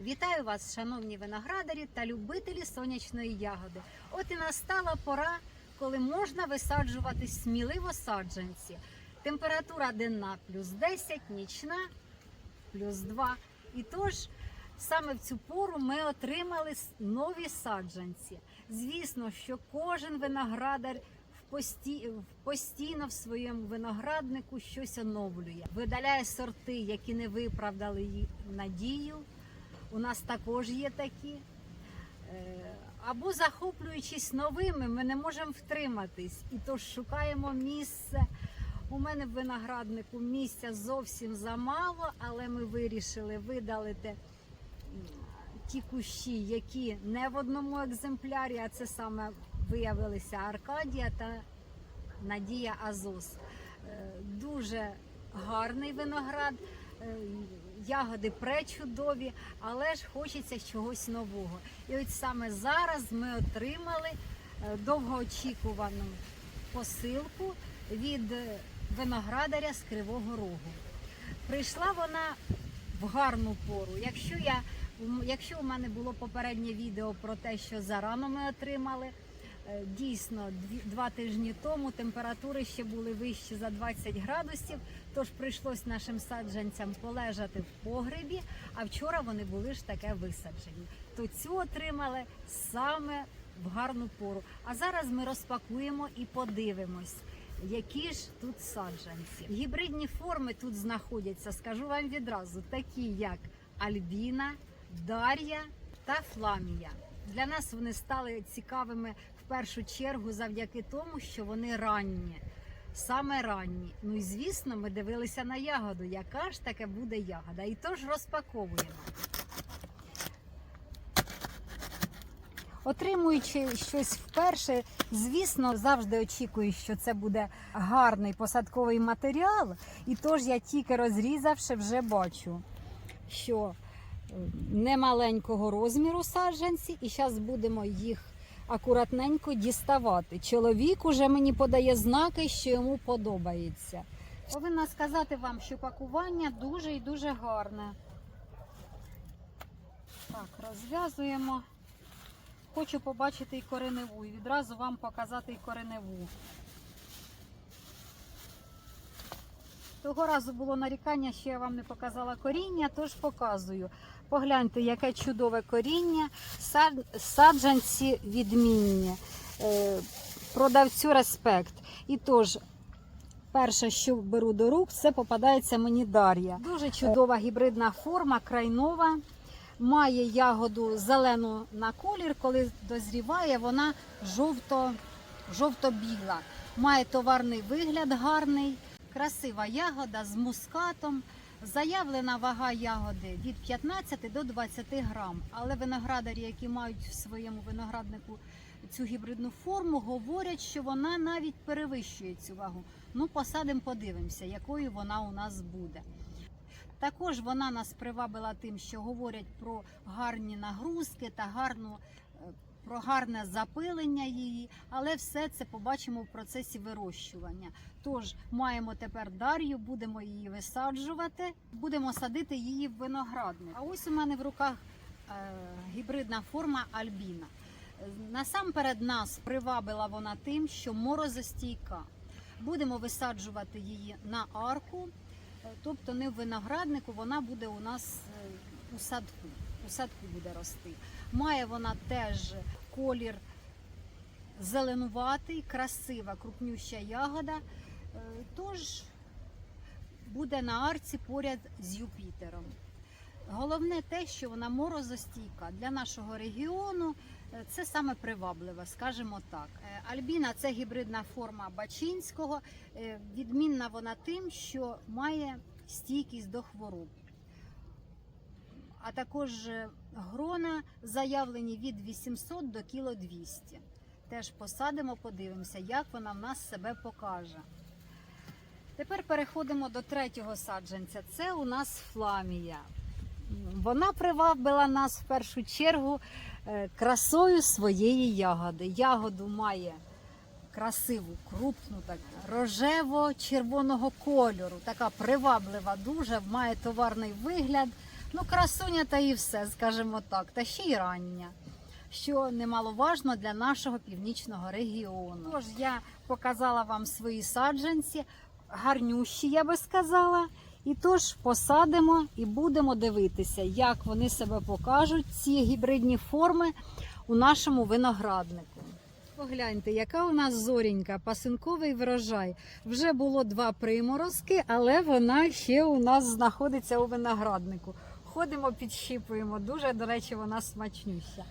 Вітаю вас, шановні виноградарі та любителі сонячної ягоди. От і настала пора, коли можна висаджувати сміливо саджанці. Температура денна плюс 10, нічна плюс 2. І тож саме в цю пору ми отримали нові саджанці. Звісно, що кожен виноградар постійно в своєму винограднику щось оновлює, видаляє сорти, які не виправдали її надію. У нас також є такі. Е, Або захоплюючись новими, ми не можемо втриматись. І тож шукаємо місце. У мене в винограднику місця зовсім замало, але ми вирішили видалити ті кущі, які не в одному екземплярі, а це саме виявилися Аркадія та Надія Азос. Е, Дуже гарний виноград, е, ягоди пречудові, але ж хочеться чогось нового. І от саме зараз ми отримали е, довгоочікувану посилку від е, виноградаря з Кривого Рогу. Прийшла вона в гарну пору. Якщо я якщо у мене було попереднє відео про те, що зарано ми отримали, дійсно дві- два тижні тому температури ще були вищі за 20 градусів, тож прийшлось нашим саджанцям полежати в погребі, а вчора вони були ж таке висаджені. То цю отримали саме в гарну пору. А зараз ми розпакуємо і подивимось. Які ж тут саджанці? Гібридні форми тут знаходяться, скажу вам відразу, такі як Альбіна, Дар'я та Фламія. Для нас вони стали цікавими першу чергу завдяки тому, що вони ранні, саме ранні. Ну і звісно, ми дивилися на ягоду, яка ж таке буде ягода. І тож розпаковуємо. Отримуючи щось вперше, звісно, завжди очікую, що це буде гарний посадковий матеріал. І тож я тільки розрізавши, вже бачу, що е, немаленького розміру саджанці, і зараз будемо їх акуратненько діставати. Чоловік уже мені подає знаки, що йому подобається. Повинна сказати вам, що пакування дуже і дуже гарне. Так, розв'язуємо. Хочу побачити і кореневу, і відразу вам показати і кореневу. Того разу було нарікання, що я вам не показала коріння, тож показую. Погляньте, яке чудове коріння, саджанці відмінні. Е, Продавцю респект. І тож, перше, що беру до рук, це попадається мені Дар'я. Дуже чудова гібридна форма, крайнова. Має ягоду зелену на колір, коли дозріває, вона жовто, жовто-біла. Має товарний вигляд гарний, красива ягода з мускатом. Заявлена вага ягоди від 15 до 20 грам. Але виноградарі, які мають в своєму винограднику цю гібридну форму, говорять, що вона навіть перевищує цю вагу. Ну, посадимо, подивимося, якою вона у нас буде. Також вона нас привабила тим, що говорять про гарні нагрузки та гарну, про гарне запилення її, але все це побачимо в процесі вирощування. Тож маємо тепер дар'ю, будемо її висаджувати, будемо садити її в виноградник. А ось у мене в руках е, гібридна форма Альбіна. Насамперед нас привабила вона тим, що морозостійка. Будемо висаджувати її на арку. Е, Тобто не в винограднику, вона буде у нас е, у садку. У садку буде рости. Має вона теж колір зеленуватий, красива, крупнюща ягода. Е, Тож буде на арці поряд з Юпітером. Головне те, що вона морозостійка для нашого регіону. е, Це саме привабливе, скажімо так. Е, Альбіна це гібридна форма Бачинського. Відмінна вона тим, що має стійкість до хвороб. А також грона заявлені від 800 до кіло 200. Теж посадимо, подивимося, як вона в нас себе покаже. Тепер переходимо до третього саджанця. Це у нас фламія. Вона привабила нас в першу чергу е, красою своєї ягоди. Ягоду має красиву, крупну, так, рожево-червоного кольору, така приваблива дуже, має товарний вигляд, Ну, красуня та і все, скажімо так, та ще й рання, що немаловажно для нашого північного регіону. Тож я показала вам свої саджанці, гарнющі, я би сказала. І тож посадимо і будемо дивитися, як вони себе покажуть, ці гібридні форми у нашому винограднику. Погляньте, яка у нас зорінька, пасинковий врожай. Вже було два приморозки, але вона ще у нас знаходиться у винограднику. Ходимо, підщіпуємо. Дуже, до речі, вона смачнюща.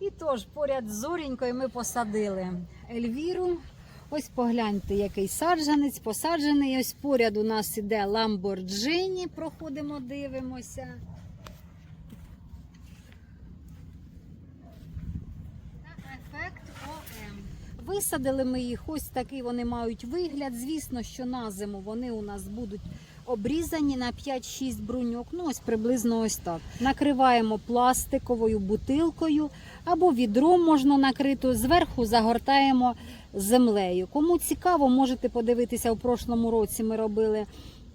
І тож, поряд з зорінькою ми посадили Ельвіру. Ось погляньте, який саджанець посаджений. Ось поряд у нас іде Ламборджині. Проходимо, дивимося. Ефект ОМ. Висадили ми їх, ось такий вони мають вигляд. Звісно, що на зиму вони у нас будуть обрізані на 5-6 бруньок. Ну, ось приблизно ось так. Накриваємо пластиковою бутилкою або відром можна накрити. Зверху загортаємо землею. Кому цікаво, можете подивитися у прошлому році. Ми робили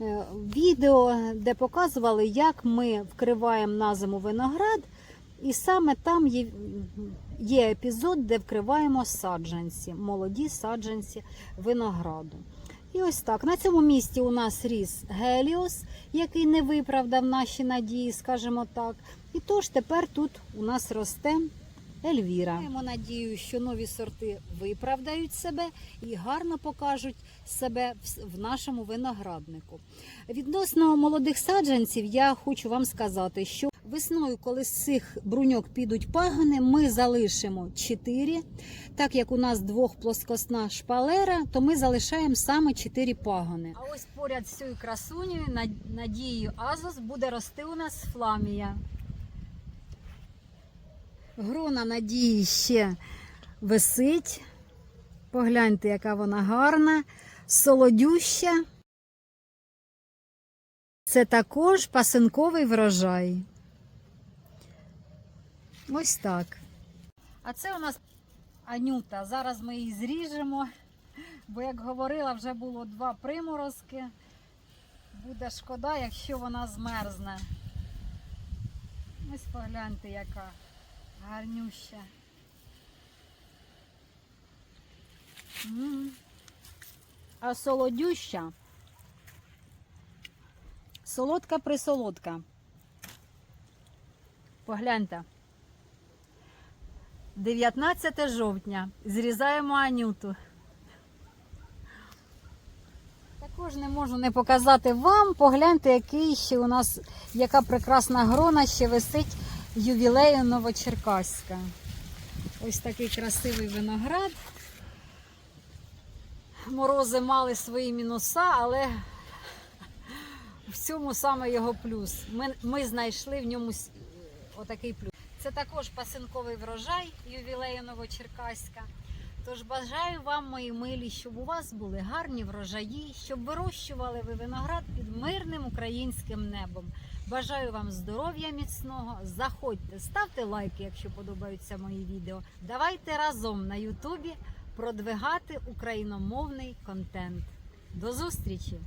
е, відео, де показували, як ми вкриваємо на зиму виноград. І саме там є, є епізод, де вкриваємо саджанці, молоді саджанці винограду. І ось так. На цьому місці у нас ріс Геліос, який не виправдав наші надії, скажімо так. І тож тепер тут у нас росте Ельвіра. Маємо надію, що нові сорти виправдають себе і гарно покажуть себе в- нашому винограднику. Відносно молодих саджанців, я хочу вам сказати, що весною, коли з цих бруньок підуть пагони, ми залишимо 4. Так як у нас двохплоскосна шпалера, то ми залишаємо саме 4 пагони. А ось поряд з цією красунею, надією Азос, буде рости у нас фламія. Грона надії ще висить. Погляньте, яка вона гарна, солодюща. Це також пасинковий врожай. Ось так. А це у нас Анюта. Зараз ми її зріжемо, бо, як говорила, вже було два приморозки. Буде шкода, якщо вона змерзне. Ось погляньте, яка гарнюща. М. А солодюща. Солодка присолодка. Погляньте. 19 жовтня. Зрізаємо Анюту. Також не можу не показати вам. Погляньте, який ще у нас, яка прекрасна грона ще висить ювілею Новочеркаська. Ось такий красивий виноград. Морози мали свої мінуса, але в цьому саме його плюс. Ми, ми знайшли в ньому отакий плюс. Це також пасинковий врожай ювілею Новочеркаська. Тож бажаю вам, мої милі, щоб у вас були гарні врожаї, щоб вирощували ви виноград під мирним українським небом. Бажаю вам здоров'я міцного. Заходьте, ставте лайки, якщо подобаються мої відео. Давайте разом на Ютубі продвигати україномовний контент. До зустрічі!